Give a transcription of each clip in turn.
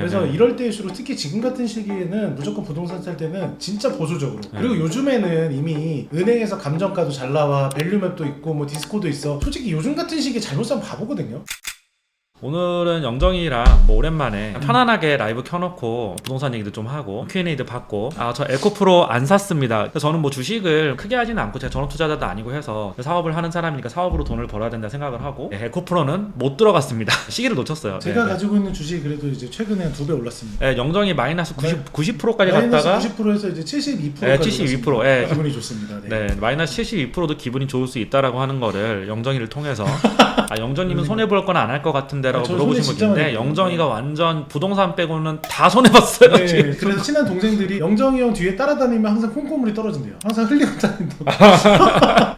그래서 네. 이럴 때일수록 특히 지금 같은 시기에는 무조건 부동산 살 때는 진짜 보수적으로 네. 그리고 요즘에는 이미 은행에서 감정가도 잘 나와 밸류맵도 있고 뭐 디스코도 있어 솔직히 요즘 같은 시기에 잘못 사면 바보거든요 오늘은 영정이랑 뭐 오랜만에 편안하게 라이브 켜놓고 부동산 얘기도 좀 하고 Q&A도 받고 아 저 에코프로 안 샀습니다. 저는 뭐 주식을 크게 하지는 않고 제가 전업 투자자도 아니고 해서 사업을 하는 사람이니까 사업으로 돈을 벌어야 된다 생각을 하고 네, 에코프로는 못 들어갔습니다. 시기를 놓쳤어요. 제가 네, 네. 가지고 있는 주식이 그래도 이제 최근에 한두배 올랐습니다 네, 영정이 마이너스 90, 90%까지 마이너스 갔다가 90%에서 이제 72%까지 네, 72%, 예. 기분이 좋습니다 네. 네, 마이너스 72%도 기분이 좋을 수 있다라고 하는 거를 영정이를 통해서 아, 영정님은 손해 볼 건 안 할 것 같은데라고 아, 저 물어보신 진짜 분인데 많이. 영정이가 완전 부동산 빼고는 다 손해 봤어요. 네, 지금. 그래서 친한 동생들이 영정이 형 뒤에 따라다니면 항상 콩고물이 떨어진대요. 항상 흘리고 다닌다고.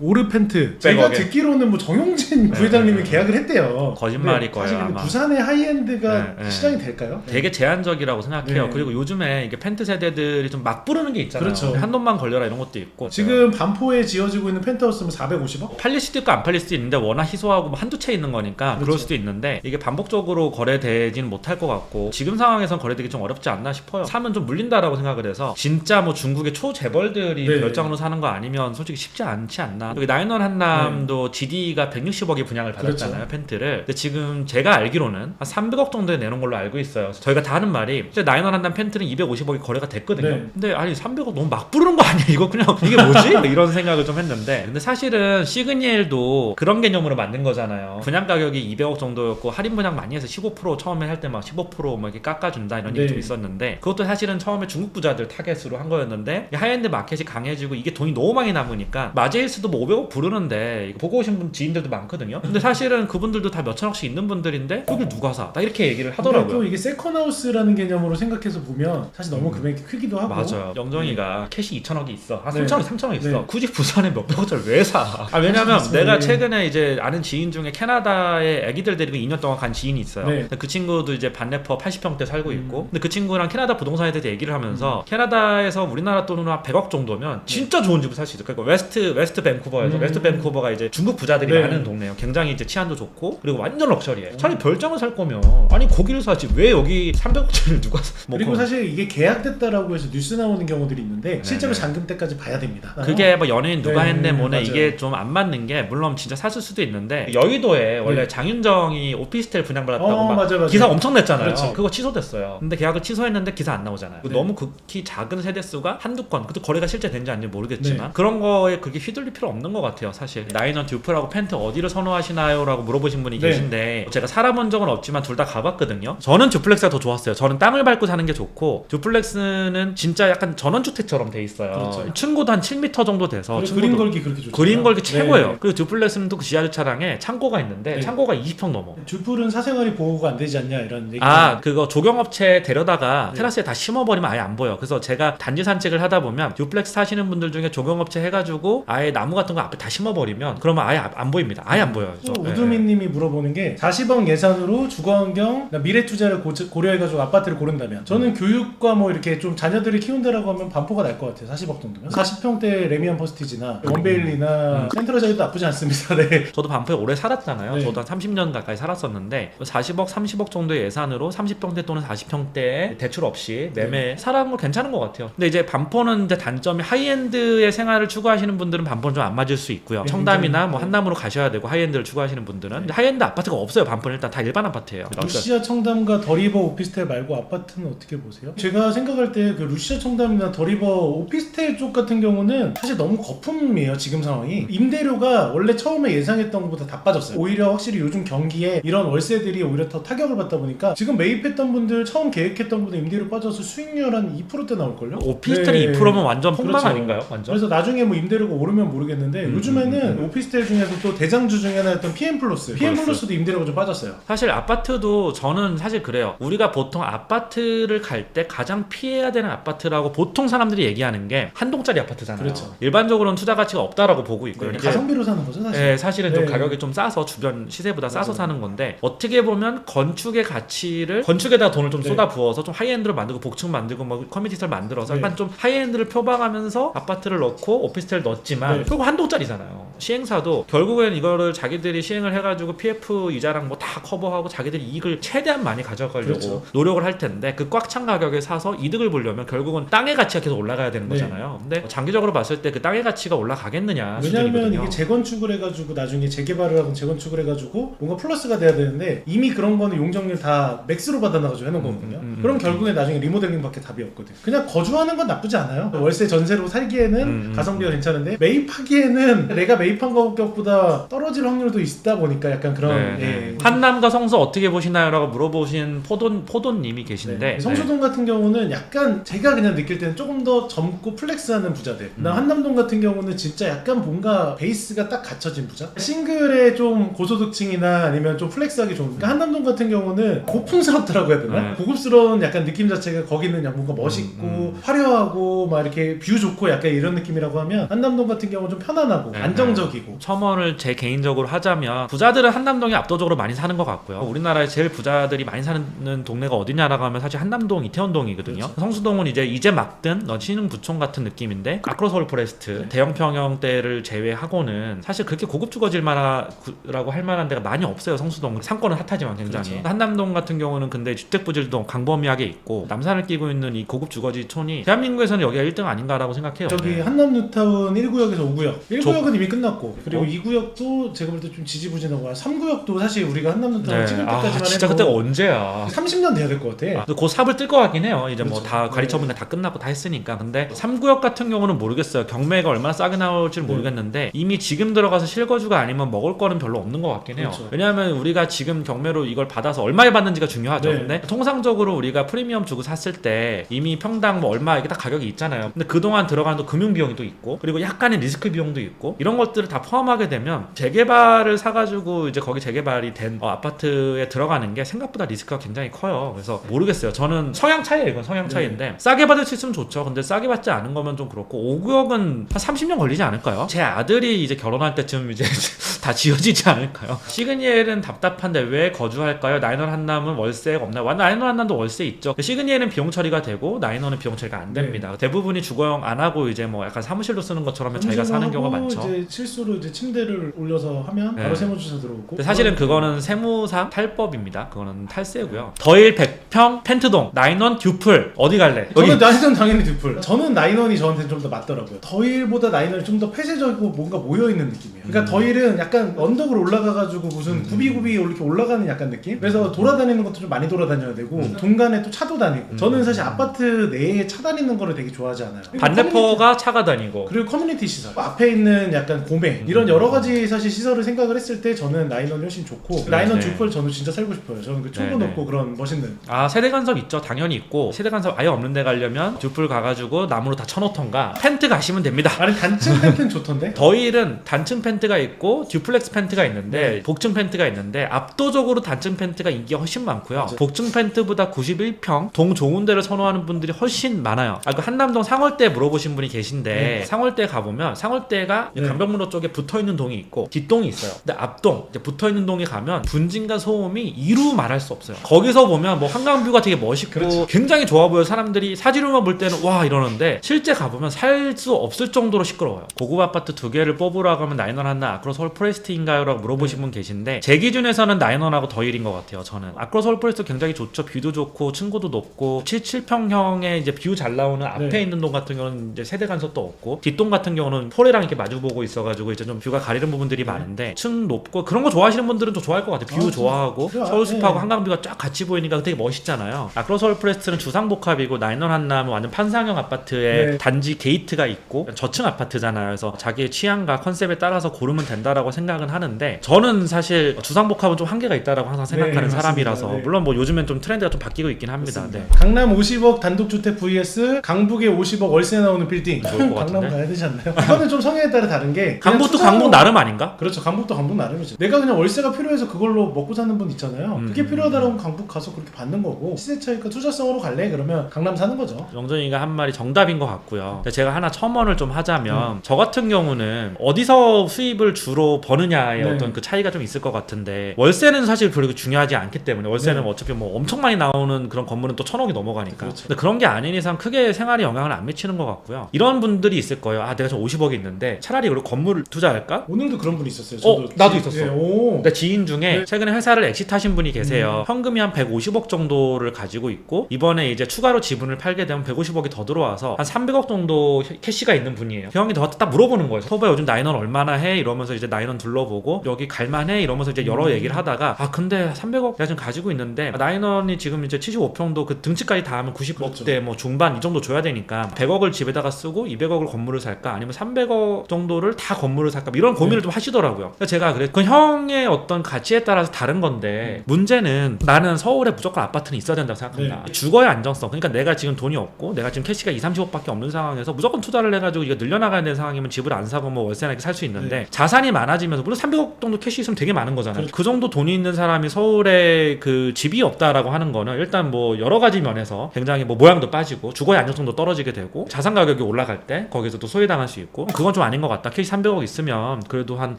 오르펜트. 제가 백억에. 듣기로는 뭐 정용진 부회장님이 계약을 했대요. 거짓말일 근데 사실 거예요, 근데 아마. 부산의 하이엔드가 네, 네. 시장이 될까요? 되게 제한적이라고 생각해요. 네. 그리고 요즘에 이게 펜트 세대들이 좀 막 부르는 게 있잖아요. 그렇죠. 한 돈만 걸려라 이런 것도 있고. 지금 반포에 지어지고 있는 펜트하우스면 450억? 팔릴 수도 있고 안 팔릴 수도 있는데 워낙 희소하고 뭐 한두 채 있는 거니까 그럴 그렇죠. 수도 있는데 이게 반복적으로 거래되지는 못할 것 같고 지금 상황에선 거래되기 좀 어렵지 않나 싶어요. 사면 좀 물린다라고 생각을 해서 진짜 뭐 중국의 초재벌들이 네. 결정으로 사는 거 아니면 솔직히 쉽지 않지 않나. 여기 나인원 한남도 GD가 160억의 분양을 받았잖아요 그렇죠. 펜트를. 근데 지금 제가 알기로는 한 300억 정도에 내놓은 걸로 알고 있어요. 저희가 다 하는 말이 나인원 한남 펜트는 250억이 거래가 됐거든요. 네. 근데 아니 300억 너무 막 부르는 거 아니야? 이거 그냥 이게 뭐지? 이런 생각을 좀 했는데 근데 사실은 시그니엘도 그런 개념으로 만든 거잖아요. 분양 가격이 200억 정도였고 할인 분양 많이 해서 15% 처음에 할 때 막 15%뭐 이렇게 깎아준다 이런 네. 얘기 좀 있었는데 그것도 사실은 처음에 중국 부자들 타겟으로 한 거였는데 이 하이엔드 마켓이 강해지고 이게 돈이 너무 많이 남으니까 마제일스도 뭐 500억 부르는데 보고 오신 분 지인들도 많거든요. 근데 사실은 그분들도 다 몇천억씩 있는 분들인데 여길 누가 사? 나 이렇게 얘기를 하더라고요. 또 이게 세컨하우스라는 개념으로 생각해서 보면 사실 너무 금액이 크기도 하고 맞아요. 영정이가 캐시 2천억이 있어. 한 네. 3천억, 3천억 있어. 네. 굳이 부산에 몇백억짜리 왜 사? 아, 왜냐면 그렇죠. 내가 네. 최근에 이제 아는 지인 중에 캐나다에 아기들 데리고 2년 동안 간 지인이 있어요. 네. 근데 그 친구도 이제 반래퍼 80평대 살고 있고. 음. 근데 그 친구랑 캐나다 부동산에 대해서 얘기를 하면서 캐나다에서 우리나라 돈으로 한 100억 정도면 진짜 좋은 집을 살 수 있어. 그러니까 웨스트 웨스트 밴쿠버에서 음. 웨스트 밴쿠버가 이제 중국 부자들이 네. 많은 동네예요. 굉장히 이제 치안도 좋고 그리고 완전 럭셔리해. 차라리 별장을 살 거면 아니 거기를 사지 왜 여기 300억짜리를 누가 사? 뭐 그리고 그런- 사실 이게 계약됐다라고 해서 뉴스 나오는 경우들이 있는데 실제로 네. 잔금 때까지 봐야 됩니다. 그게 뭐 연예인 누가 네, 했네 뭐네 맞아요. 이게 좀 안 맞는 게 물론 진짜 샀을 수도 있는데 여의도 에 원래 네. 장윤정이 오피스텔 분양받았다고 어, 막 맞아, 맞아. 기사 엄청 냈잖아요. 그렇지. 그거 취소됐어요. 근데 계약을 취소했는데 기사 안 나오잖아요. 네. 너무 극히 작은 세대 수가 한두 건, 그것도 거래가 실제 된지 아닌지 모르겠지만 네. 그런 거에 그렇게 휘둘릴 필요 없는 것 같아요. 사실 나인원 듀프라고 펜트 어디를 선호하시나요?라고 물어보신 분이 네. 계신데 제가 살아본 적은 없지만 둘 다 가봤거든요. 저는 듀플렉스가 더 좋았어요. 저는 땅을 밟고 사는 게 좋고 듀플렉스는 진짜 약간 전원주택처럼 돼 있어요. 그렇죠. 층고도 한 7m 정도 돼서 그림 걸기 그렇게 좋죠. 그린 걸기 최고예요. 네. 그리고 듀플렉스는 또 그 지하 주차장에 창 고가 있는데 네. 창고가 20평 넘어. 주풀은 사생활이 보호가 안 되지 않냐 이런 얘기. 아 그거 조경업체 데려다가 네. 테라스에 다 심어버리면 아예 안 보여. 그래서 제가 단지 산책을 하다 보면 듀플렉스 사시는 분들 중에 조경업체 해가지고 아예 나무 같은 거 앞에 다 심어버리면 그러면 아예 안- 안 보입니다. 아예 안 보여요. 또 그래서, 예. 우두미님이 물어보는 게 40억 예산으로 주거환경 미래 투자를 고, 고려해가지고 아파트를 고른다면 저는 교육과 뭐 이렇게 좀 자녀들을 키운다라고 하면 반포가 날 것 같아요 40억 정도면 40평대 레미안 퍼스티지나 원베일리나 음. 센트럴자이도 나쁘지 않습니다 네. 저도 반포에 오래 살았잖아요. 네. 저도 한 30년 가까이 살았었는데 40억, 30억 정도의 예산으로 30평대 또는 40평대에 대출 없이 매매 살아간 거 괜찮은 것 같아요. 근데 이제 반포는 이제 단점이 하이엔드의 생활을 추구하시는 분들은 반포는 좀 안 맞을 수 있고요. 네, 청담이나 뭐 한남으로 가셔야 되고 하이엔드를 추구하시는 분들은 근데 하이엔드 아파트가 없어요. 반포는 일단 다 일반 아파트예요. 그러니까 루시아 청담과 더리버 오피스텔 말고 아파트는 어떻게 보세요? 제가 생각할 때 그 루시아 청담이나 더리버 오피스텔 쪽 같은 경우는 사실 너무 거품이에요 지금 상황이 임대료가 원래 처음에 예상했던 것보다 다 빠 졌어요 오히려 확실히 요즘 경기에 이런 월세들이 오히려 더 타격을 받다 보니까 지금 매입했던 분들 처음 계획했던 것보다 임대료 빠져서 수익률 한 2%대 나올걸요? 오피스텔이 네. 2%면 완전 폭망 그렇죠. 아닌가요? 완전? 그래서 나중에 뭐 임대료가 오르면 모르겠는데 음, 요즘에는 음, 음. 오피스텔 중에서 또 대장주 중에 하나였던 PM 플러스 PM 플러스. 플러스도 임대료가 좀 빠졌어요 사실 아파트도 저는 사실 그래요. 우리가 보통 아파트를 갈 때 가장 피해야 되는 아파트라고 보통 사람들이 얘기하는 게 한 동짜리 아파트잖아요. 그렇죠. 일반적으로는 투자 가치가 없다라고 보고 있고요. 이제 가성비로 사는 거죠 사실 예, 사실은 좀 네. 가격이 좀 싸서 싸서 주변 시세보다 싸서 맞아요. 사는 건데 어떻게 보면 건축의 가치를 건축에다 돈을 좀 네. 쏟아 부어서 좀 하이엔드로 만들고 복층 만들고 뭐 커뮤니티 시설 만들어서 네. 약간 좀 하이엔드를 표방하면서 아파트를 넣고 오피스텔 넣었지만 네. 결국 한 동짜리잖아요. 시행사도 결국에는 이거를 자기들이 시행을 해가지고 PF 이자랑 뭐 다 커버하고 자기들이 이익을 최대한 많이 가져가려고 그렇죠. 노력을 할 텐데 그 꽉 찬 가격에 사서 이득을 보려면 결국은 땅의 가치가 계속 올라가야 되는 네. 거잖아요. 근데 장기적으로 봤을 때 그 땅의 가치가 올라가겠느냐 왜냐하면. 이게 재건축을 해가지고 나중에 재개발을 하고 재건축을 해가지고 뭔가 플러스가 돼야 되는데 이미 그런 거는 용적률 다 맥스로 받아놔가지고 해놓은 거거든요. 음, 음, 그럼 음. 결국에 나중에 리모델링밖에 답이 없거든. 그냥 거주하는 건 나쁘지 않아요. 월세 전세로 살기에는 음, 음, 가성비가 괜찮은데 매입하기에는 내가 매입한 가격보다 떨어질 확률도 있다 보니까 약간 그런 네, 네. 예. 한남과 성수 어떻게 보시나요?라고 물어보신 포돈 포돈님이 계신데 네. 성수동 같은 경우는 약간 제가 그냥 느낄 때는 조금 더 젊고 플렉스하는 부자들. 나 음. 한남동 같은 경우는 진짜 약간 뭔가 베이스가 딱 갖춰진 부자. 싱글에 좀 고소득층이나 아니면 좀 플렉스하기 좋은. 그러니까 한남동 같은 경우는 고풍스럽더라고 해야 되나? 네. 고급스러운 약간 느낌 자체가 거기는 뭔가 멋있고 음, 음. 화려하고 막 이렇게 뷰 좋고 약간 이런 느낌이라고 하면 한남동 같은 경우는 좀 편안하고 네, 안정적이고. 첨언을 제 개인적으로 하자면 부자들은 한남동이 압도적으로 많이 사는 것 같고요. 우리나라에 제일 부자들이 많이 사는 동네가 어디냐라고 하면 사실 한남동, 이태원동이거든요. 그렇죠. 성수동은 이제 이제 막든 너 신흥 부촌 같은 느낌인데 아크로 서울 포레스트 네. 대형 평형대를 제외하고는 사실 그렇게 고급 주거질 만하라고 할 만한 데가 많이 없어요. 성수동 상권은 핫하지만 굉장히 그렇죠. 한남동 같은 경우는 근데 주택 부질도 광범위하게 있고 남산을 끼고 있는 이 고급 주거지촌이 대한민국에서는 여기가 1등 아닌가라고 생각해요. 저기 네. 한남 뉴타운 1구역에서 5구역. 1구역은 이미 끝났고 그리고 어? 2구역도 제가 볼 때 좀 지지부진하고 3구역도 사실 우리가 한남 뉴타운 네. 찍을 아, 때까지만 진짜 해도 그때가 언제야? 30년 돼야 될 것 같아. 아, 곧 삽을 뜰 것 같긴 해요. 이제 뭐 그렇죠. 다 관리 처분이 다 끝났고 다 했으니까. 근데 3구역 같은 경우는 모르겠어요. 경매가 얼마나 싸게 나올지는 네. 모르겠는데 이미 지금 들어가서 실거주가 아니면 먹을 거는 별로 없는 것 같긴 해요. 그렇죠. 왜냐하면 우리가 지금 경매로 이걸 받아서 얼마에 받는지가 중요하죠. 네. 근데 통상적으로 우리 가 프리미엄 주고 샀을 때 이미 평당 뭐 얼마 이게 다 가격이 있잖아요. 근데 그동안 들어가는 또 금융 비용이 또 있고 그리고 약간의 리스크 비용도 있고 이런 것들을 다 포함하게 되면 재개발을 사가지고 이제 거기 재개발이 된 어, 아파트에 들어가는 게 생각보다 리스크가 굉장히 커요. 그래서 모르겠어요. 저는 성향 차이예요. 이건 성향 네. 차이인데 싸게 받을 수 있으면 좋죠. 근데 싸게 받지 않은 거면 좀 그렇고 5구역은 한 30년 걸리지 않을까요? 제 아들이 이제 결혼할 때쯤 이제 다 지어지지 않을까요? 시그니엘은 답답한데 왜 거주할까요? 나인원 한남은 월세가 없나요? 와, 나인원 한남도 월세 있죠. 시그니엘은 비용 처리가 되고 나인원은 비용 처리가 안 됩니다. 대부분이 주거용 안 하고 이제 뭐 약간 사무실로 쓰는 것처럼 자기가 사는 경우가 많죠. 이제 실수로 이제 침대를 올려서 하면 네. 바로 세무조사 들어오고. 사실은 그거는 세무상 탈법입니다. 그거는 탈세고요. 더일 100평 펜트동 나인원 듀플 어디 갈래? 여기 저는 나인원 당연히 듀플. 저는 나인원이 저한테 좀 더 맞더라고요. 더일보다 나인원이 좀 더 폐쇄적이고 뭔가 모여 있는 느낌이에요. 그러니까 음. 더일은 약간 언덕으로 올라가가지고 무슨 음. 구비구비 이렇게 올라가는 약간 느낌. 그래서 돌아다니는 것도 좀 많이 돌아다녀야 되고 음. 동간 에 또 차도 다니고. 음. 저는 사실 아파트 내에 차 다니는 거를 되게 좋아하지 않아요. 그리고 반대포가 차가 다니고 그리고 커뮤니티 시설 앞에 있는 약간 고메 이런 음. 여러 가지 사실 시설을 생각을 했을 때 저는 나인원이 훨씬 좋고 네, 나인원 네. 듀플 저는 진짜 살고 싶어요 저는 그 층고 네, 높고 그런 멋있는 아 세대 간섭 있죠 당연히 있고 세대 간섭 아예 없는 데 가려면 듀플 가가지고 나무로 다 쳐놓던가 펜트 가시면 됩니다 아니 단층 펜트는 좋던데 더일은 단층 펜트가 있고 듀플렉스 펜트가 있는데 네. 복층 펜트가 있는데 압도적으로 단층 펜트가 인기가 훨씬 많고요 맞아요. 복층 펜트보다 91평 동 좋은 데를 선호하는 분들이 훨씬 많아요 아까 한남동 상월대 물어보신 분이 계신데 네. 상월대 가보면 상월대가 네. 강변북로 쪽에 붙어있는 동이 있고 뒷동이 있어요 근데 앞동 이제 붙어있는 동에 가면 분진과 소음이 이루 말할 수 없어요 거기서 보면 뭐 한강뷰가 되게 멋있고 그렇죠. 굉장히 좋아 보여 사람들이 사진으로만 볼 때는 와 이러는데 실제 가보면 살 수 없을 정도로 시끄러워요 고급 아파트 두 개를 뽑으라고 하면 나인원 하나 아크로 서울 포레스트인가요? 라고 물어보신 분 계신데 제 기준에서는 나인원하고 더일인 것 같아요 저는 아크로 서울 포레스트 굉장히 좋죠 뷰도 좋고 층고도 높고 7, 7평형의 이제 뷰 잘 나오는 앞에 네. 있는 동 같은 경우는 이제 세대 간섭도 없고 뒷동 같은 경우는 포레랑 이렇게 마주 보고 있어가지고 이제 좀 뷰가 가리는 부분들이 네. 많은데 층 높고 그런 거 좋아하시는 분들은 좀 좋아할 것 같아요 뷰 아, 좋아하고. 서울숲하고 네. 한강뷰가 쫙 같이 보이니까 되게 멋있잖아요. 아크로 서울 프레스트는 주상복합이고 나인원 한남은 완전 판상형 아파트에 네. 단지 게이트가 있고 저층 아파트잖아요. 그래서 자기의 취향과 컨셉에 따라서 고르면 된다라고 생각은 하는데 저는 사실 주상복합은 좀 한계가 있다라고 항상 생각하는 네. 사람이라서 네. 물론 뭐 요즘엔 좀 트렌드가 좀 바뀌고 기다리고 있긴 합니다. 네. 강남 50억 단독주택 vs 강북에 50억 월세 나오는 빌딩. 좋을 것 강남 같은데? 가야 되지 않나요? 이거는 좀 성향에 따라 다른 게 그냥 강북도 투자로- 강북 나름 아닌가? 그렇죠. 강북도 강북 나름이죠. 내가 그냥 월세가 필요해서 그걸로 먹고 사는 분 있잖아요. 음. 그게 필요하다라고 하면 강북 가서 그렇게 받는 거고 시세 차이가 투자성으로 갈래? 그러면 강남 사는 거죠. 영전이가 한 말이 정답인 것 같고요. 제가 하나 첨언을 좀 하자면 음. 저 같은 경우는 어디서 수입을 주로 버느냐의 네. 어떤 그 차이가 좀 있을 것 같은데 월세는 사실 그렇게 중요하지 않기 때문에 월세는 네. 어차피 뭐 엄청 많이 나오는 그런 건물은 또 천억이 넘어가니까. 그렇죠. 근데 그런 게 아닌 이상 크게 생활에 영향을 안 미치는 것 같고요. 이런 분들이 있을 거예요. 아 내가 저 50억이 있는데 차라리 그리고 건물을 투자할까? 오늘도 그런 분이 있었어요. 어, 저도 나도 지- 있었어. 예, 오. 그러니까 지인 중에 네. 음. 최근에 회사를 엑시트하신 분이 계세요. 현금이 한 150억 정도를 가지고 있고 이번에 이제 추가로 지분을 팔게 되면 150억이 더 들어와서 한 300억 정도 캐시가 있는 분이에요. 형이 저한테 딱 물어보는 거예요. 소바 요즘 나인원 얼마나 해? 이러면서 이제 나인원 둘러보고 여기 갈만해? 이러면서 이제 여러 음. 얘기를 하다가 아 근데 300억 내가 지금 가지고 있는데 나인원이 지금 이제 75평도 그 등치까지 다 하면 90억대 그렇죠. 뭐 중반 이 정도 줘야 되니까 100억을 집에다가 쓰고 200억을 건물을 살까 아니면 300억 정도를 다 건물을 살까 이런 고민을 좀 하시더라고요. 제가 그래 그 형의 어떤 가치에 따라서 다른 건데 문제는 나는 서울에 무조건 아파트는 있어야 된다고 생각합니다. 주거의 안정성. 그러니까 내가 지금 돈이 없고 내가 지금 캐시가 2, 30억밖에 없는 상황에서 무조건 투자를 해가지고 이거 늘려나가야 되는 상황이면 집을 안 사고 뭐 월세나 이렇게 살 수 있는데 자산이 많아지면서 물론 300억 정도 캐시 있으면 되게 많은 거잖아요. 그렇죠. 그 정도 돈이 있는 사람이 서울에 그 집이 없다라고 하는 거는 일단 뭐 여러 가지 면에서 굉장히 뭐 모양도 빠지고 주거의 안정성도 떨어지게 되고 자산 가격이 올라갈 때 거기서 또 소외당할 수 있고 그건 좀 아닌 것 같다. 캐시 300억 있으면 그래도 한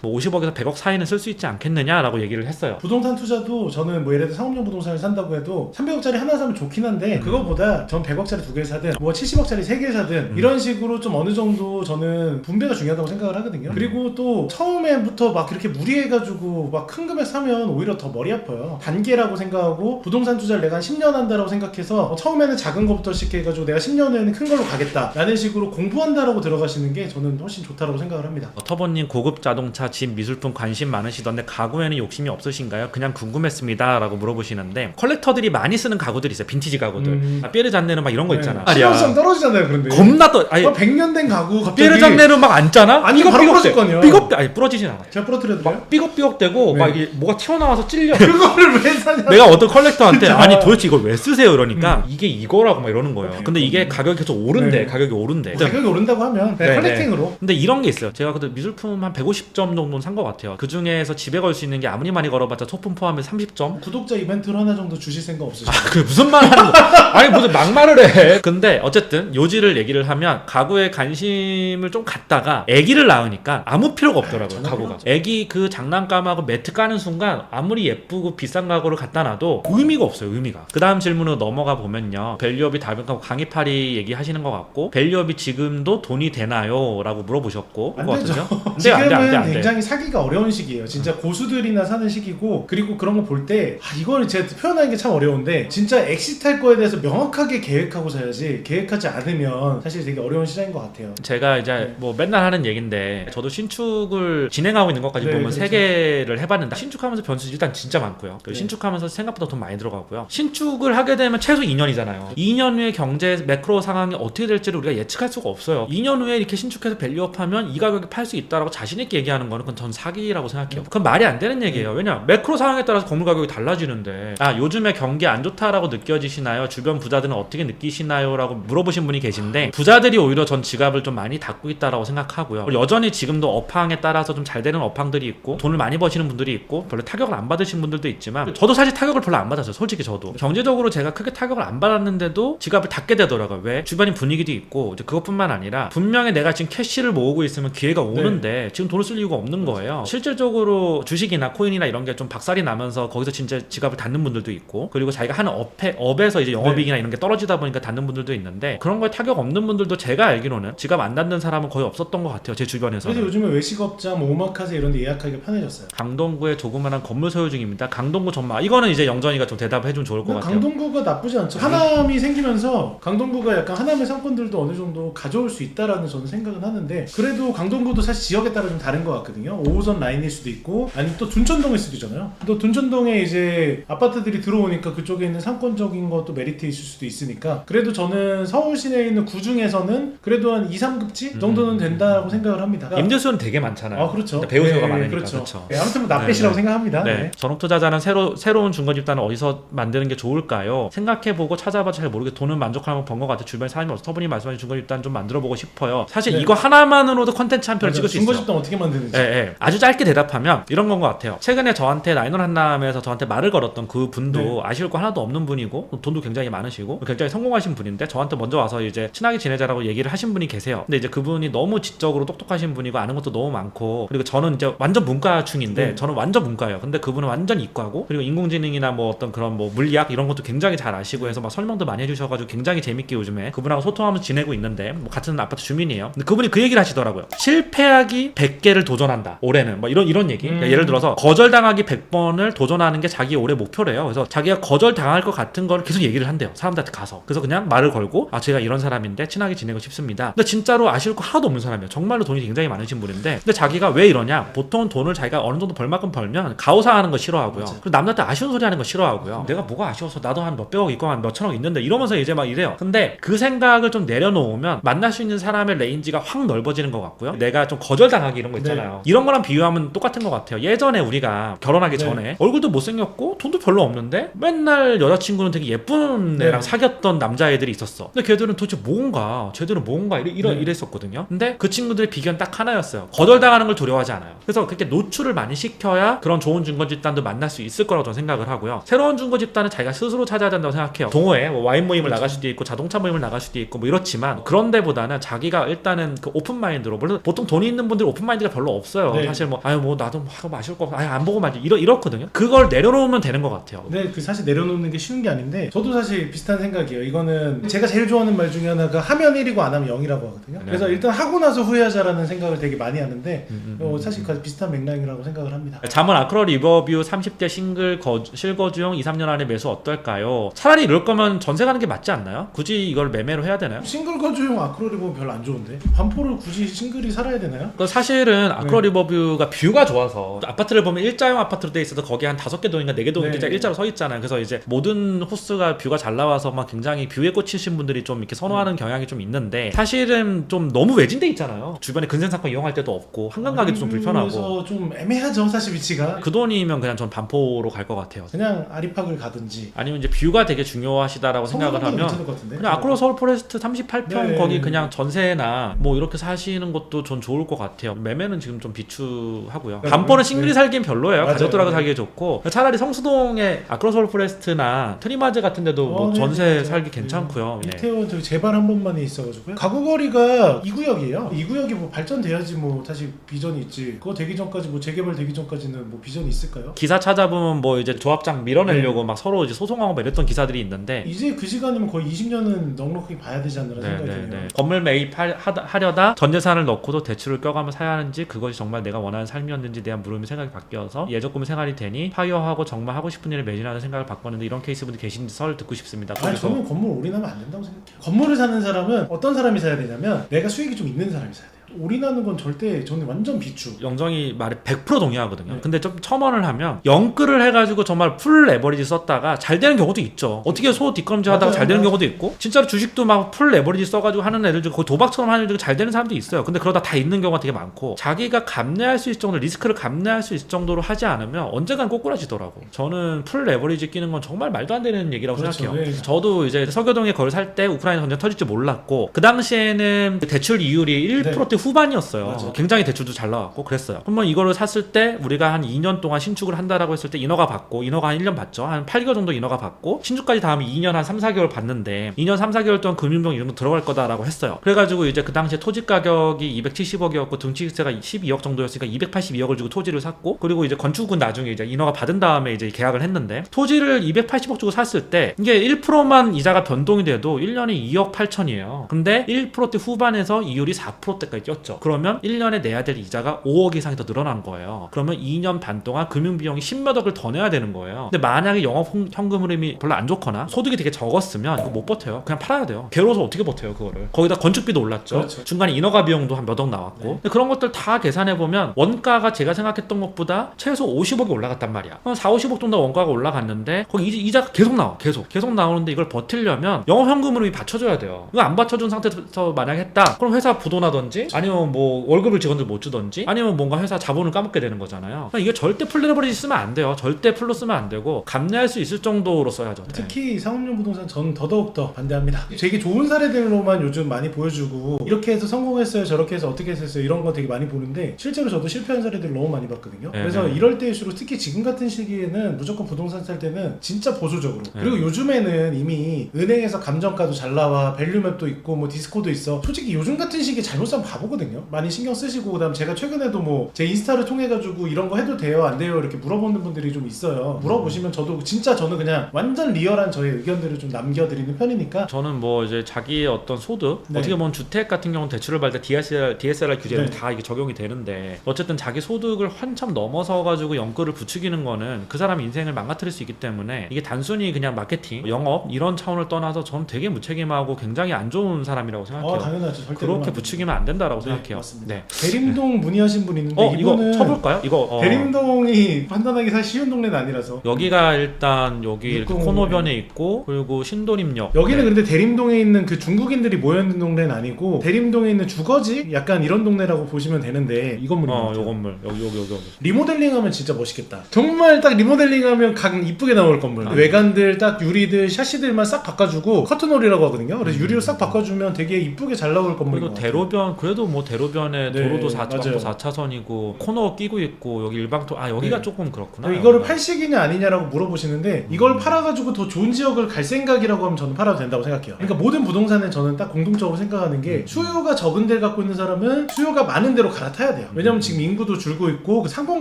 뭐 50억에서 100억 사이는 쓸 수 있지 않겠느냐라고 얘기를 했어요. 부동산 투자도 저는 뭐 예를 들어 상업용 부동산을 산다고 해도 300억짜리 하나 사면 좋긴 음. 한데 그거보다 전 100억짜리 두 개 사든 뭐 70억짜리 세 개 사든 음. 이런 식으로 좀 어느 정도 저는 분배가 중요하다고 생각을 하거든요. 음. 그리고 또 처음에부터 막 그렇게 무리해가지고 막 큰 금액 사면 오히려 더 머리 아파요. 단계라고 생각하고 부동산 투자를 내가 한 10년 한다라고 생각해서 어, 처음에는 작은 것부터 시작해가지고 내가 10년 후에는 큰 걸로 가겠다라는 식으로 공부한다라고 들어가시는 게 저는 훨씬 좋다라고 생각을 합니다. 어, 터보님 고급 자동차, 집, 미술품 관심 많으시던데 가구에는 욕심이 없으신가요? 그냥 궁금했습니다라고 물어보시는데 컬렉터들이 많이 쓰는 가구들이 있어요. 빈티지 가구들. 음. 아, 삐에르 잔네는 막 이런 거 있잖아. 네. 실용성 떨어지잖아요, 그런데. 겁나 떠. 아니 어, 100년 된 가구 갑자기 삐에르 잔네는 막 앉잖아. 아니, 바로 부러질 거 아니에요. 삐걱 아니 부러지진 않아. 제가 부러뜨려드려요? 막 삐걱삐걱대고 네. 막 이게 뭐가 튀어나와서 찔려. 그거를 왜 사냐? 내가 어떤 컬렉터한테 진짜. 아니 도대체 이걸 왜 쓰세요 이러니까 이게 이거라고 막 이러는 거예요. 어, 근데 이게 음. 가격이 계속 오른대. 네. 가격이 오른대. 뭐 가격이 오른다고 하면 그냥 네, 컬렉팅으로 근데 이런 게 있어요. 제가 그때 미술품 한 150점 정도는 산 것 같아요. 그 중에서 집에 걸 수 있는 게 아무리 많이 걸어봤자 소품 포함해 30점. 구독자 이벤트로 하나 정도 주실 생각 없으시죠? 그 무슨 말 하는 거? 아니 무슨 막말을 해. 근데 어쨌든 요지를 얘기를 하면 가구에 관심을 좀 갖다가 아기를 낳으니까 아무 필요가 없더라고요. 전혀 필요 가구가. 없죠. 아기 그 장난감하고 매트 까는 순간 아무리 예쁘고 비싼 가구를 갖다 놔도 의미가 없어요. 의미가. 그 다음 질문으로 넘어가 보면요. 밸류업이 다변하고 강의팔이 얘기하시는 것 같고 밸류업이 지금도 돈이 되나요? 라고 물어보셨고 안 되죠. 안 돼, 지금은 안 돼, 안 돼, 안 돼. 굉장히 사기가 어려운 시기예요. 진짜 고수들이나 사는 시기고 그리고 그런 거 볼 때 아, 이걸 제가 표현하는 게 참 어려운데 진짜 엑시트할 거에 대해서 명확하게 계획하고 사야지 계획하지 않으면 사실 되게 어려운 시장인 것 같아요. 제가 이제 네. 뭐 맨날 하는 얘긴데 저도 신축을 진행하고 있는 것까지 네, 보면 그렇죠. 세 개를 해봤는데 신축하면서 변수 일단 진짜 많고요. 네. 신축하면서 생각보다 돈 많이 들어가고요. 신축 을 하게 되면 최소 2년이잖아요. 2년 후에 경제 매크로 상황이 어떻게 될지를 우리가 예측할 수가 없어요. 2년 후에 이렇게 신축해서 밸류업하면 이 가격에 팔 수 있다라고 자신 있게 얘기하는 거는 그건 전 사기라고 생각해요. 그건 말이 안 되는 얘기예요. 왜냐 매크로 상황에 따라서 건물 가격이 달라지는데 아 요즘에 경기 안 좋다라고 느껴지시나요? 주변 부자들은 어떻게 느끼시나요?라고 물어보신 분이 계신데 부자들이 오히려 전 지갑을 좀 많이 닫고 있다라고 생각하고요. 여전히 지금도 업황에 따라서 좀 잘 되는 업황들이 있고 돈을 많이 버시는 분들이 있고 별로 타격을 안 받으신 분들도 있지만 저도 사실 타격을 별로 안 받았어요. 솔직히 저도 경제 적으로 제가 크게 타격을 안 받았는데도 지갑을 닫게 되더라고요. 왜? 주변인 분위기도 있고 이제 그것뿐만 아니라 분명히 내가 지금 캐시를 모으고 있으면 기회가 오는데 지금 돈을 쓸 이유가 없는 거예요. 실질적으로 주식이나 코인이나 이런 게 좀 박살이 나면서 거기서 진짜 지갑을 닫는 분들도 있고 그리고 자기가 하는 업에, 업에서 이제 영업이익이나 이런 게 떨어지다 보니까 닫는 분들도 있는데 그런 거에 타격 없는 분들도 제가 알기로는 지갑 안 닫는 사람은 거의 없었던 것 같아요. 제 주변에서. 그래서 요즘에 외식업자, 뭐 오마카세 이런 데 예약하기가 편해졌어요. 강동구에 조그만한 건물 소유 중입니다. 강동구 전망. 이거는 이제 영전이가 좀 대답해 주면 좋을 것 같아요. 강동구가 나쁘지 않죠. 하남이 생기면서 강동구가 약간 하남의 상권들도 어느 정도 가져올 수 있다라는 저는 생각은 하는데 그래도 강동구도 사실 지역에 따라 좀 다른 것 같거든요. 5호선 라인일 수도 있고 아니면 또 둔천동일 수도 있잖아요. 또 둔천동에 이제 아파트들이 들어오니까 그쪽에 있는 상권적인 것도 메리트 있을 수도 있으니까 그래도 저는 서울 시내에 있는 구 중에서는 그래도 한 2, 3급지 정도는 된다고 생각을 합니다. 임대수는 되게 많잖아요. 아 그렇죠. 배우 수요가 네, 많으니까 그렇죠. 그렇죠. 네, 아무튼 뭐 납배시라고 네, 생각합니다. 네. 네. 전업 투자자는 새로 새로운 중고 집단을 어디서 만드는 게 좋을 좋을까요? 생각해보고 찾아봐도 잘 모르게 돈은 만족하면 번 것 같아. 주변에 사람이 없어. 터분이 말씀하신 중고 집단 좀 만들어보고 싶어요. 사실 네. 이거 하나만으로도 컨텐츠 한 편을 찍을 수 있어요. 중고집단 어떻게 만드는지. 예, 예. 아주 짧게 대답하면 이런 건 것 같아요. 최근에 저한테 라이논 한남에서 저한테 말을 걸었던 그 분도 네. 아쉬울 거 하나도 없는 분이고 돈도 굉장히 많으시고 굉장히 성공하신 분인데 저한테 먼저 와서 이제 친하게 지내자라고 얘기를 하신 분이 계세요. 근데 이제 그분이 너무 지적으로 똑똑하신 분이고 아는 것도 너무 많고 그리고 저는 이제 완전 문과충인데 네. 저는 완전 문과예요. 근데 그분은 완전 이과고 그리고 인공지능이나 뭐 어떤 그런 뭐 물리학 이런 것도 굉장히 잘 아시고 해서 막 설명도 많이 해주셔가지고 굉장히 재밌게 요즘에 그분하고 소통하면서 지내고 있는데 뭐 같은 아파트 주민이에요. 근데 그분이 그 얘기를 하시더라고요. 실패하기 100개를 도전한다. 올해는 뭐 이런 이런 얘기. 그러니까 음. 예를 들어서 거절당하기 100번을 도전하는 게 자기 올해 목표래요. 그래서 자기가 거절당할 것 같은 걸 계속 얘기를 한대요. 사람들한테 가서. 그래서 그냥 말을 걸고 아 제가 이런 사람인데 친하게 지내고 싶습니다. 근데 진짜로 아실 거 하나도 없는 사람이에요. 정말로 돈이 굉장히 많으신 분인데 근데 자기가 왜 이러냐? 보통 돈을 자기가 어느 정도 벌 만큼 벌면 가오사하는 거 싫어하고요. 그리고 남한테 아쉬운 소리 하는 거 싫어하고요. 내가 뭐가 아쉬워서 나도 한 몇백억 있고 한 몇천억 있는데 이러면서 이제 막 이래요. 근데 그 생각을 좀 내려놓으면 만날 수 있는 사람의 레인지가 확 넓어지는 것 같고요. 내가 좀 거절당하기 이런 거 있잖아요. 이런 거랑 비유하면 똑같은 것 같아요. 예전에 우리가 결혼하기 네. 전에 얼굴도 못생겼고 돈도 별로 없는데 맨날 여자친구는 되게 예쁜 애랑 네. 사귀었던 남자애들이 있었어. 근데 걔들은 도대체 뭔가 쟤들은 뭔가 이래, 이래, 네. 이랬었거든요. 근데 그 친구들의 비견 딱 하나였어요. 거절당하는 걸 두려워하지 않아요. 그래서 그렇게 노출을 많이 시켜야 그런 좋은 중고 집단도 만날 수 있을 거라고 저는 생각을 하고요. 새로운 중고 집단은 자기가 스스로 찾아야 된다고 생각해요. 동호회, 뭐 와인 모임을 나갈 수도 있고 자동차 모임을 나갈 수도 있고 뭐 이렇지만 그런 데보다는 자기가 일단은 그 오픈 마인드로 물론 보통 돈이 있는 분들 오픈 마인드가 별로 없어요. 네. 사실 뭐 아유 뭐 나도 뭐 하고 마실 거 아유 안 보고 말지 이러 이렇거든요. 그걸 내려놓으면 되는 것 같아요. 근데 그 사실 내려놓는 게 쉬운 게 아닌데 저도 사실 비슷한 생각이에요. 이거는 제가 제일 좋아하는 말 중에 하나가 하면 1이고 안 하면 0이라고 하거든요. 네. 그래서 일단 하고 나서 후회하자라는 생각을 되게 많이 하는데 음, 음, 어, 음, 사실 그 비슷한 맥락이라고 생각을 합니다. 잠은 아크로 리버뷰 30대 싱글 거, 실거주용 2, 3년 안에 매수 어떨 까요? 차라리 이럴 거면 전세 가는 게 맞지 않나요? 굳이 이걸 매매로 해야 되나요? 싱글 거주용 아크로리 보면 별로 안 좋은데 반포를 굳이 싱글이 살아야 되나요? 그 사실은 아크로 네. 리버뷰가 뷰가 좋아서 아파트를 보면 일자형 아파트로 돼 있어서 거기 한 다섯 개 동인가 네개 동인가 네. 일자로 서 있잖아요. 그래서 이제 모든 호스가 뷰가 잘 나와서 막 굉장히 뷰에 꽂히신 분들이 좀 이렇게 선호하는 경향이 좀 있는데 사실은 좀 너무 외진돼 있잖아요. 주변에 근생 상권 이용할 데도 없고 한강 가기도 좀 불편하고 그래서 좀 애매하죠 사실 위치가. 그 돈이면 그냥 전 반포로 갈 것 같아요. 그냥 아리팍을 가든지. 아니 면 이제 뷰가 되게 중요하시다라고 생각을 하면. 그냥 아크로 서울 포레스트 38평 네. 거기 그냥 전세나 뭐 이렇게 사시는 것도 전 좋을 것 같아요. 매매는 지금 좀 비추하고요. 네. 반포는 네. 싱글이 살기엔 별로예요. 맞아요. 가족들하고 네. 살기 좋고 차라리 성수동에 아크로 서울 포레스트나 트리마즈 같은 데도 뭐 어, 네, 전세 네, 맞아요. 살기 네. 괜찮고요. 네. 이태원 저기 제발 한 번만에 있어가지고요. 가구 거리가 2구역이에요. 2구역이 뭐 발전돼야지 뭐 다시 비전이 있지. 그거 되기 전까지 뭐 재개발 되기 전까지는 뭐 비전이 있을까요? 기사 찾아보면 뭐 이제 조합장 밀어내려고 네. 막 서로 이제 소송 하고 막 이랬던 기사들이 있는데 이제 그 시간이면 거의 20년은 넉넉하게 봐야 되지 않나 생각이 드네요. 네네네. 건물 매입하려다 전 재산을 넣고도 대출을 껴가며 사야 하는지 그것이 정말 내가 원하는 삶이었는지 대한 물음이 생각이 바뀌어서 예적금 생활이 되니 파이어하고 정말 하고 싶은 일을 매진하는 생각을 바꿨는데 이런 케이스분들 계신지 설 듣고 싶습니다. 아니 그래서 저는 건물 올인하면 안 된다고 생각해요. 건물을 사는 사람은 어떤 사람이 사야 되냐면 내가 수익이 좀 있는 사람이 사야 돼요. 올인하는 건 절대 저는 완전 비추. 영정이 말에 100% 동의하거든요. 네. 근데 좀 첨언을 하면 영끌을 해가지고 정말 풀 레버리지 썼다가 잘 되는 경우도 있죠. 어떻게 소 뒷걸음질 하다가 잘 되는 맞아요. 경우도 있고 진짜로 주식도 막 풀 레버리지 써가지고 하는 애들 중에 거의 도박처럼 하는 애들 중에 잘 되는 사람도 있어요. 근데 그러다 다 있는 경우가 되게 많고 자기가 감내할 수 있을 정도 리스크를 감내할 수 있을 정도로 하지 않으면 언젠간 꼬꾸라지더라고. 저는 풀 레버리지 끼는 건 정말 말도 안 되는 얘기라고 그렇죠. 생각해요. 네. 저도 이제 서교동에 거를 살때 우크라이나 전쟁 터질 줄 몰랐고 그 당시에는 대출 이율이 1%대 후반이었어요. 맞아. 굉장히 대출도 잘 나왔고 그랬어요. 그러면 이거를 샀을 때 우리가 한 2년 동안 신축을 한다라고 했을 때 인허가 받고 인허가 한 1년 받죠. 한 8개월 정도 인허가 받고 신축까지 다 하면 2년 한 3, 4개월 받는데 2년 3, 4개월 동안 금융병 이 정도 들어갈 거다라고 했어요. 그래가지고 이제 그 당시에 토지 가격이 270억이었고 등치세가 12억 정도였으니까 282억을 주고 토지를 샀고 그리고 이제 건축은 나중에 이제 인허가 받은 다음에 이제 계약을 했는데 토지를 280억 주고 샀을 때 이게 1%만 이자가 변동이 돼도 1년에 2억 8천이에요. 근데 1%대 후반에서 이율이 4%대까지 뛰었죠. 그러면 1년에 내야 될 이자가 5억 이상이 더 늘어난 거예요. 그러면 2년 반 동안 금융 비용이 10몇 억을 더 내야 되는 거예요. 근데 만약에 영업 현- 현금 흐름이 별로 안 좋거나 소득이 되게 적었으면 이거 못 버텨요. 그냥 팔아야 돼요. 괴로워서 어떻게 버텨요, 그거를. 거기다 건축비도 올랐죠. 그렇죠. 중간에 인허가 비용도 한 몇 억 나왔고. 네. 근데 그런 것들 다 계산해 보면 원가가 제가 생각했던 것보다 최소 50억이 올라갔단 말이야. 그럼 4, 50억 정도 원가가 올라갔는데 거기 이자- 이자가 계속 나와. 계속. 계속 나오는데 이걸 버틸려면 영업 현금 흐름이 받쳐줘야 돼요. 이거 안 받쳐준 상태에서 만약에 했다. 그럼 회사 부도나든지 아니면 뭐 월급을 직원들 못 주던지 아니면 뭔가 회사 자본을 까먹게 되는 거잖아요. 그러니까 이게 절대 풀레버리지 쓰면 안 돼요. 절대 풀로 쓰면 안 되고 감내할 수 있을 정도로 써야죠. 네. 특히 상업용 부동산 저는 더더욱 더 반대합니다. 되게 좋은 사례들로만 요즘 많이 보여주고 이렇게 해서 성공했어요, 저렇게 해서 어떻게 했어요 이런 거 되게 많이 보는데 실제로 저도 실패한 사례들 너무 많이 봤거든요. 네, 그래서 네. 이럴 때일수록 특히 지금 같은 시기에는 무조건 부동산 살 때는 진짜 보수적으로 네. 그리고 요즘에는 이미 은행에서 감정가도 잘 나와 밸류맵도 있고 뭐 디스코도 있어 솔직히 요즘 같은 시기에 잘못 사면 바보 거든요. 많이 신경 쓰시고 그다음 제가 최근에도 뭐 제 인스타를 통해 가지고 이런 거 해도 돼요 안 돼요 이렇게 물어보는 분들이 좀 있어요. 물어보시면 저도 진짜 저는 그냥 완전 리얼한 저의 의견들을 좀 남겨드리는 편이니까 저는 뭐 이제 자기의 어떤 소득 네. 어떻게 보면 주택 같은 경우는 대출을 받을 때 DSR, DSR 규제는 네. 다 이게 적용이 되는데 어쨌든 자기 소득을 한참 넘어서 가지고 연끌을 부추기는 거는 그 사람 인생을 망가뜨릴 수 있기 때문에 이게 단순히 그냥 마케팅, 영업 이런 차원을 떠나서 저는 되게 무책임하고 굉장히 안 좋은 사람이라고 생각해요. 어 당연하죠 절대 그렇게 부추기면 안 된다라고 네, 생각해요. 맞습니다. 네. 대림동 문의하신 분 있는데 어 이거 이분은 쳐볼까요? 이거 어. 대림동이 판단하기 사실 쉬운 동네는 아니라서 여기가 일단 여기 이렇게 605 코너변에 있고 그리고 신도림역 여기는 네. 근데 대림동에 있는 그 중국인들이 모여 있는 동네는 아니고 대림동에 있는 주거지 약간 이런 동네라고 보시면 되는데 이 건물이 어, 요 건물 여기 여기 여기 여기. 리모델링하면 진짜 멋있겠다. 정말 딱 리모델링하면 각 이쁘게 나올 건물. 아. 외관들 딱 유리들 샤시들만 싹 바꿔주고 커튼홀이라고 하거든요. 그래서 유리로 싹 바꿔주면 되게 이쁘게 잘 나올 건물인 그리고 것 같아요. 대로변 그래도 뭐 대로변에 네, 도로도 4, 맞아요. 4차선이고 코너 끼고 있고 여기 일방토 아 여기가 네. 조금 그렇구나. 이거를 여기가. 팔 시기냐 아니냐라고 물어보시는데 이걸 팔아가지고 더 좋은 지역을 갈 생각이라고 하면 저는 팔아도 된다고 생각해요. 그러니까 모든 부동산은 저는 딱 공통적으로 생각하는 게 수요가 적은 데를 갖고 있는 사람은 수요가 많은 데로 갈아타야 돼요. 왜냐면 지금 인구도 줄고 있고 그 상권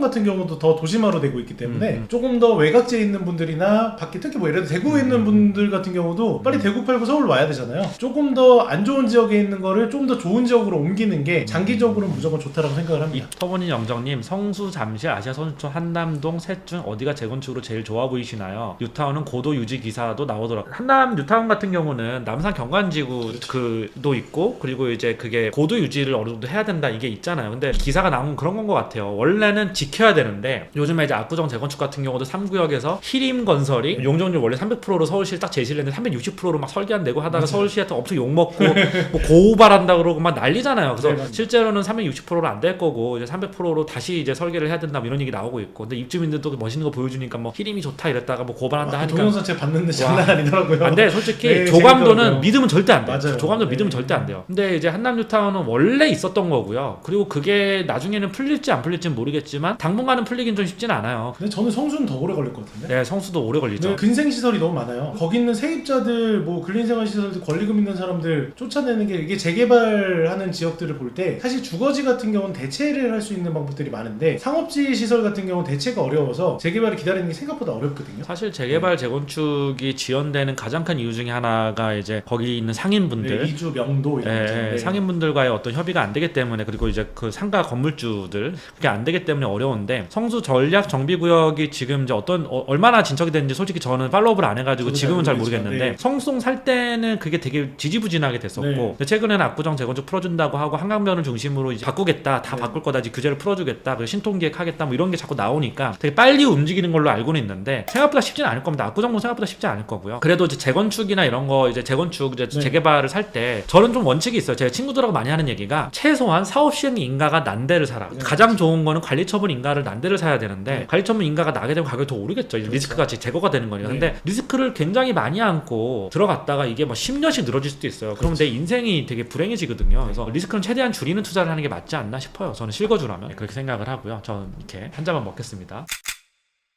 같은 경우도 더 도심화로 되고 있기 때문에 음, 음. 조금 더 외곽지에 있는 분들이나 밖에 특히 뭐 예를 들어 대구에 있는 분들 같은 경우도 빨리 대구 팔고 서울 와야 되잖아요. 조금 더 안 좋은 지역에 있는 거를 좀 더 좋은 지역으로 옮기는 게 장기적으로는 무조건 좋다라고 생각을 합니다. 이터보니 영정님 성수 잠실 아시아 선수촌 한남동 셋 중 어디가 재건축으로 제일 좋아 보이시나요? 뉴타운은 고도 유지 기사도 나오더라고요. 한남 뉴타운 같은 경우는 남산 경관지구 그도 있고 그리고 이제 그게 고도 유지를 어느 정도 해야 된다 이게 있잖아요. 근데 기사가 나온 그런 건 것 같아요. 원래는 지켜야 되는데 요즘에 이제 압구정 재건축 같은 경우도 3구역에서 히림 건설이 용적률 원래 300%로 서울시에 딱 제시를 했는데 360%로 막 설계안 내고 하다가. 서울시한테 엄청 욕먹고 뭐 고발한다 그러고 막 난리잖아요. 그래서 네. 실제로는 360%로 안 될 거고 이제 300%로 다시 이제 설계를 해야 된다 뭐 이런 얘기 나오고 있고 근데 입주민들 도 멋있는 거 보여주니까 뭐 히림이 좋다 이랬다가 뭐 고발한다 아, 하니까 동영상 제가 봤는데 장난 아니더라고요. 안돼 솔직히 네, 조감도는. 믿으면 절대 안 돼. 맞아요. 조감도 네. 믿으면 절대 안 돼요. 근데 이제 한남 뉴타운은 원래 있었던 거고요. 그리고 그게 나중에는 풀릴지 안 풀릴지는 모르겠지만 당분간은 풀리긴 좀 쉽진 않아요. 근데 저는 성수는 더 오래 걸릴 것 같은데. 네, 성수도 오래 걸리죠. 네, 근생 시설이 너무 많아요. 거기 있는 세입자들, 뭐 근린생활 시설들, 권리금 있는 사람들 쫓아내는 게 이게 재개발하는 지역들 을 볼 때 사실 주거지 같은 경우는 대체를 할 수 있는 방법들이 많은데 상업지 시설 같은 경우는 대체가 어려워서 재개발을 기다리는 게 생각보다 어렵거든요. 사실 재개발 재건축이 지연되는 가장 큰 이유 중에 하나가 이제 거기 있는 상인분들 네, 이주 명도 이런 예. 예, 네. 상인분들과의 어떤 협의가 안 되기 때문에 그리고 이제 그 상가 건물주들 그게 안 되기 때문에 어려운데 성수 전략 정비구역이 지금 이제 어떤 어, 얼마나 진척이 됐는지 솔직히 저는 팔로우를 안 해가지고 지금은 잘 모르겠는데 네. 성송 살 때는 그게 되게 지지부진하게 됐었고 네. 최근에는 압구정 재건축 풀어준다고 하고 한강변을 중심으로 이제 바꾸겠다 다 네. 바꿀 거다 이제 규제를 풀어주겠다 그리고 신통기획 하겠다 뭐 이런 게 자꾸 나오니까 되게 빨리 움직이는 걸로 알고는 있는데 생각보다 쉽지는 않을 겁니다 압구정도 생각보다 쉽지 않을 거고요 그래도 이제 재건축이나 이런 거 이제 재건축 이제 네. 재개발을 살 때 저는 좀 원칙이 있어요 제가 친구들하고 많이 하는 얘기가 최소한 사업 시행 인가가 난 데를 사라 네. 가장 좋은 거는 관리처분 인가를 난 데를 사야 되는데 네. 관리처분 인가가 나게 되면 가격이 더 오르겠죠 이제 리스크가 제- 제거가 되는 거니까 네. 근데 리스크를 굉장히 많이 안고 들어갔다가 이게 뭐 10년씩 늘어질 수도 있어요 그럼 그렇죠. 내 인생이 되게 불행해지거든요 그래서 리스크는 최대한 줄이는 투자를 하는 게 맞지 않나 싶어요. 저는 실거주라면 그렇게 생각을 하고요. 저는 이렇게 한 잔만 먹겠습니다